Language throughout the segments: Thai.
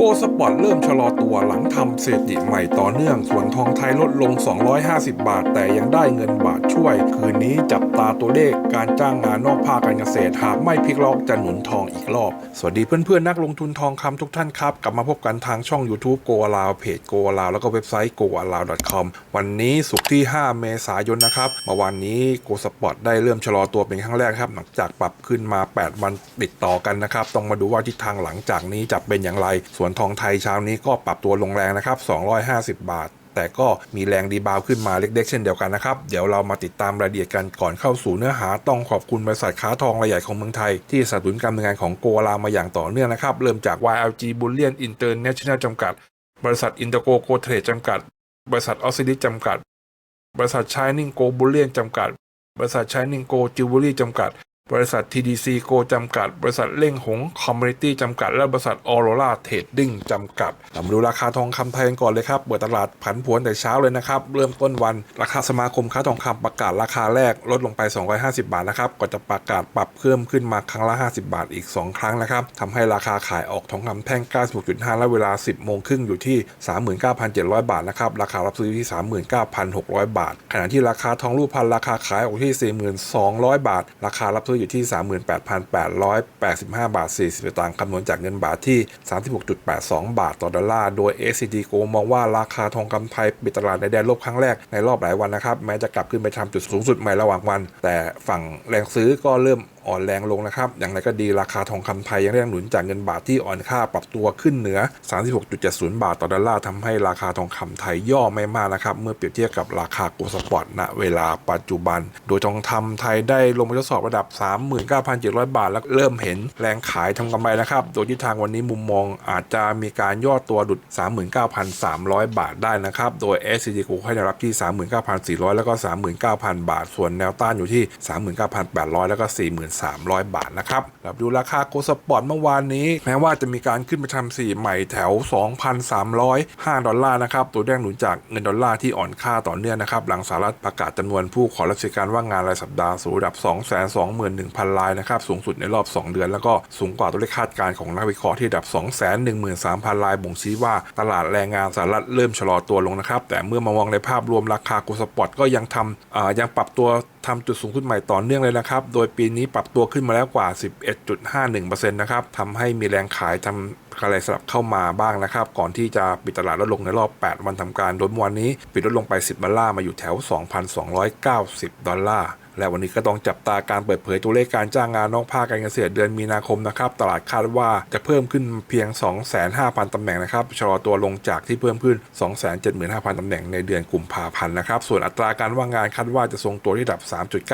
โกสปอร์ตเริ่มชะลอตัวหลังทำสถิติใหม่ต่อเนื่อง ส่วนทองไทยลดลง 250 บาท แต่ยังได้เงินบาทช่วย คืนนี้จับตาตัวเลขการจ้างงานนอกภาคการเกษตรหากไม่พลิกล็อกจะหนุนทองอีกรอบ สวัสดีเพื่อนๆนักลงทุนทองคำทุกท่านครับ กลับมาพบกันทางช่อง YouTube โกลาวเพจโกลาวแล้วก็เว็บไซต์ go a l a w com วันนี้สุกร์ที่ 5 เมษายนนะครับเมื่อวานนี้โกสปอร์ตได้เริ่มชะลอตัวเป็นครั้งแรกครับหลังจากปรับขึ้นมา 8 วันติดต่อกันนะครับต้องมาดูว่าทิศทางหลังจากนี้จะเป็นอย่างไรส่วนทองไทยเช้านี้ก็ปรับตัวลงแรงนะครับ 250 บาท แต่ก็มีแรงดีบาวขึ้นมาเล็กๆ เช่นเดียวกันนะครับ เดี๋ยวเรามาติดตามรายละเอียดกันก่อนเข้าสู่เนื้อหาต้องขอบคุณบริษัทค้าทองรายใหญ่ของเมืองไทย ที่สนับสนุนการดำเนินงานของโกลามาอย่างต่อเนื่องนะครับ เริ่มจาก YLG Bullion International จำกัด บริษัทอินเตอร์โกโกเทรดจำกัด บริษัทออสซิลิจำกัด บริษัทชายนิงโกบุลเลียนจำกัด บริษัทชายนิงโกจิวเวลรี่จำกัด บริษัท TDC โกจำกัด บริษัทเล่งหงคอมมูนิตี้จำกัด และบริษัทออโรราเทรดดิ้งจำกัดเรามาดูราคาทองคำไทยกันก่อนเลยครับ เปิดตลาดผันผวนแต่เช้าเลยนะครับ เริ่มต้นวัน ราคาสมาคมค้าทองคำประกาศราคาแรกลดลงไป 250 บาทนะครับก่อนจะประกาศปรับเพิ่มขึ้นมาครั้งละ 50 บาทอีก 2 ครั้งนะครับทำให้ราคาขายออกทองคำแท่ง 96.5 และเวลา 10 โมงครึ่งอยู่ที่ 39,700 บาทนะครับ ราคารับซื้อที่ 39,600 บาท ขณะที่ราคาทองรูปพันราคาขายออกที่ 42,000 บาท ราคารับซื้ออยู่ที่ 38,885 บาท 40สตางค์คำนวณจากเงินบาทที่ 36.82 บาทต่อดอลลาร์โดย SCD Go มองว่าราคาทองคำไทยปิดตลาดในแดนลบครั้งแรกในรอบหลายวันนะครับ แม้จะกลับขึ้นไปทำจุดสูงสุดใหม่ระหว่างวัน แต่ฝั่งแรงซื้อก็เริ่ม อ่อนแรงลงนะครับ อย่างไรก็ดีราคาทองคำไทยยังได้แรงหนุนจากเงินบาทที่อ่อนค่าปรับตัวขึ้นเหนือ 36.70 บาทต่อดอลลาร์ทำให้ราคาทองคำไทยย่อไม่มากนะครับ เมื่อเปรียบเทียบกับราคาโกลด์สปอร์ตณเวลาปัจจุบัน โดยทองคำไทยได้ลงมาทดสอบระดับ 39,700 บาท แล้วเริ่มเห็นแรงขายทำกำไรนะครับ โดยทิศทางวันนี้มุมมองอาจจะมีการย่อตัวดุด 39,300 บาทได้นะครับ โดย s c g กูให้แนวรับที่ 39,400 แล้วก็ 39,000 บาท ส่วนแนวต้านอยู่ที่ 39,800 แล้วก็ 4 0 0 0 300 บาทนะครับเราดูราคาโกลด์สปอร์ตเมื่อวานนี้ แม้ว่าจะมีการขึ้นไปทำสี่ใหม่แถว 2,305 ดอลลาร์นะครับ ตัวแดงหนุนจากเงินดอลลาร์ที่อ่อนค่าต่อเนื่องนะครับ หลังสหรัฐประกาศจำนวนผู้ขอรับสิทธิการว่างงานรายสัปดาห์สู่ระดับ 221,000 รายนะครับ สูงสุดในรอบ 2 เดือน แล้วก็สูงกว่าตัวเลขคาดการณ์ของนักวิเคราะห์ที่ระดับ 213,000 ราย บ่งชี้ว่าตลาดแรงงานสหรัฐเริ่มชะลอตัวลงนะครับ แต่เมื่อมามองในภาพรวมราคาโกลด์สปอร์ตก็ยังทำยังปรับตัว ทำจุดสูงขึ้นใหม่ต่อเนื่องเลยนะครับ โดยปีนี้ปรับตัวขึ้นมาแล้วกว่า 11.51%นะครับทำให้มีแรงขายทำอะไรสลับเข้ามาบ้างนะครับ ก่อนที่จะปิดตลาดลดลงในรอบ 8 วันทำการโดยเมื่อวานนี้ ปิดลดลงไป 10ดอลลาร์มาอยู่แถว 2,290 ดอลลาร์ และวันนี้ก็ต้องจับตาการเปิดเผยตัวเลขการจ้างงานนอกภาคการเกษตรเดือนมีนาคมนะครับตลาดคาดว่าจะเพิ่มขึ้นเพียง 25,000ตำแหน่งนะครับชะลอตัวลงจากที่เพิ่มขึ้น 275,000ตำแหน่งในเดือนกุมภาพันธ์นะครับส่วนอัตราการว่างงานคาดว่าจะทรงตัวที่ระดับ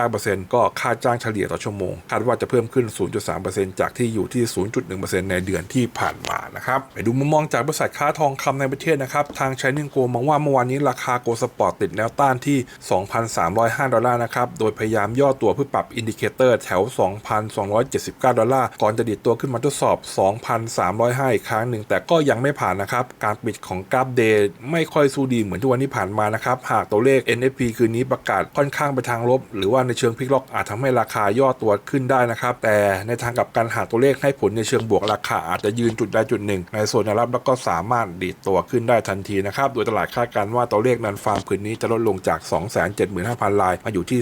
3.9%ก็ค่าจ้างเฉลี่ยต่อชั่วโมงคาดว่าจะเพิ่มขึ้น 0.3%จากที่อยู่ที่ 0.1%ในเดือนที่ผ่านมานะครับไปดูมุมมองจากบริษัทค้าทองคำในประเทศนะครับทาง China Go มองว่าเมื่อวานนี้ราคาโกลสปอร์ตติดแนวต้านที่ 2,305 ดอลลาร์นะครับโดยพยยามย่อตัวเพื่อปรับอินดิเคเตอร์แถว 2,279 ดอลลาร์ ก่อนจะดิดตัวขึ้นมาทดสอบ 2,305 อีกครั้งหนึ่ง แต่ก็ยังไม่ผ่านนะครับ การปิดของกราฟเดย์ไม่ค่อยสู้ดีเหมือนทุกวันที่ผ่านมานะครับ หากตัวเลข NFP คืนนี้ประกาศค่อนข้างไปทางลบ หรือว่าในเชิงพลิกล็อกอาจทำให้ราคาย่อตัวขึ้นได้นะครับ แต่ในทางกลับการหากตัวเลขให้ผลในเชิงบวกราคาอาจจะยืนจุดใดจุดหนึ่ง ในโซนรับแล้วก็สามารถดีดตัวขึ้นได้ทันทีนะครับ โดยตลาดคาดการณ์ว่าตัวเลขนันฟาร์มคืนนี้จะลดลงจาก 275,000รายมาอยู่ที่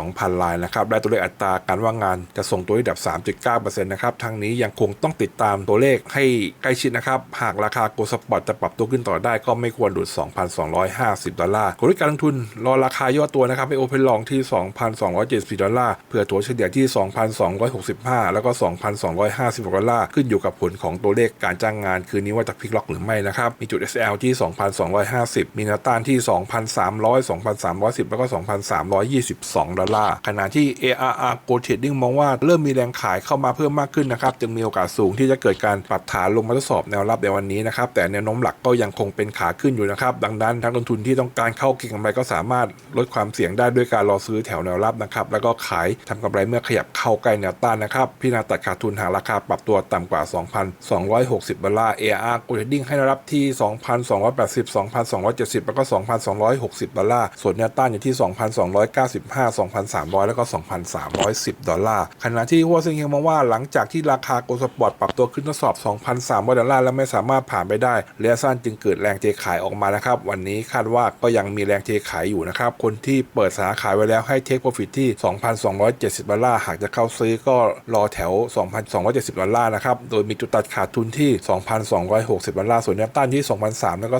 12,000 รายนะครับและตัวเลขอัตราการว่างงานจะส่งตัวระดับ 3.9%นะครับทั้งนี้ยังคงต้องติดตามตัวเลขให้ใกล้ชิดนะครับ หากราคาโกลด์สปอร์ตจะปรับตัวขึ้นต่อได้ก็ไม่ควรหลุด2,250 ดอลลาร์กลยุทธ์การลงทุนรอราคาย่อตัวนะครับให้โอเพนลองที่ 2,270 ดอลลาร์เพื่อถัวเฉลี่ยที่ 2,265 แล้วก็ 2,250ดอลลาร์ขึ้นอยู่กับผลของตัวเลขการจ้างงานคืนนี้ว่าจะพลิกล็อกหรือไม่นะครับมีจุด SL ที่ 2,250 มีแนวต้านที่ 2,300 2,310 แล้วก็ 2,322ดอลลาร์ ขณะที่ ARR Go Trading มองว่าเริ่มมีแรงขายเข้ามาเพิ่มมากขึ้นนะครับ จึงมีโอกาสสูงที่จะเกิดการปรับฐานลงมาทดสอบแนวรับในวันนี้นะครับ แต่แนวโน้มหลักก็ยังคงเป็นขาขึ้นอยู่นะครับ ดังนั้นนักลงทุนที่ต้องการเข้าเก็งกำไรก็สามารถลดความเสี่ยงได้ด้วยการรอซื้อแถวแนวรับนะครับ แล้วก็ขายทำกำไรเมื่อขยับเข้าใกล้แนวต้านนะครับ พี่นาตัดขาดทุนหาราคาปรับตัวต่ำกว่า 2,260 ดอลลาร์ ARR Go Trading ให้แนวรับที่ 2,280 2,270 แล้วก็ 2,260 ดอลลาร์ ส่วนแนวต้านอยู่ที่ 2,295 2,300 แล้วก็ 2,310 ดอลลาร์ ขณะที่หัวเซิงเฮงมองว่าหลังจากที่ราคาโกลสปอร์ตปรับตัวขึ้นทดสอบ 2,300 ดอลลาร์แล้วไม่สามารถผ่านไปได้ระยะสั้นจึงเกิดแรงเทขายออกมานะครับ วันนี้คาดว่าก็ยังมีแรงเทขายอยู่นะครับ คนที่เปิดสาขาขายไว้แล้วให้เทคโปรฟิตที่ 2,270 ดอลลาร์หากจะเข้าซื้อก็รอแถว 2,270 ดอลลาร์นะครับ โดยมีจุดตัดขาดทุนที่ 2,260 ดอลลาร์ ส่วนแนวต้านที่ 2,300 แล้วก็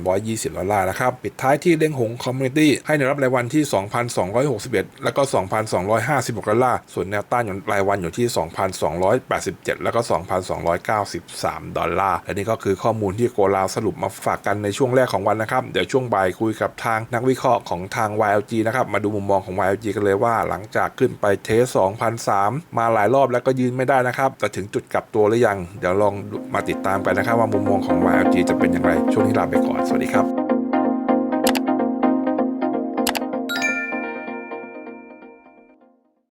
2,320 ดอลลาร์นะครับ ปิดท้ายที่เล้งหงคอมมูนิตี้ให้แนรับรายวันที่2,261 แล้วก็ 2,256 ดอลลาร์ ส่วนแนวต้านอยู่รายวันอยู่ที่ 2,287 แล้วก็ 2,293 ดอลลาร์ และนี่ก็คือข้อมูลที่โกลาวสรุปมาฝากกันในช่วงแรกของวันนะครับ เดี๋ยวช่วงบ่ายคุยกับทางนักวิเคราะห์ของทาง YLG นะครับ มาดูมุมมองของ YLG กันเลยว่าหลังจากขึ้นไปเทส2,003 มาหลายรอบแล้วก็ยืนไม่ได้นะครับ จะถึงจุดกลับตัวหรือยัง เดี๋ยวลองมาติดตามกันนะครับว่ามุมมองของ YLG จะเป็นอย่างไร ช่วงนี้ลาไปก่อน สวัสดีครับ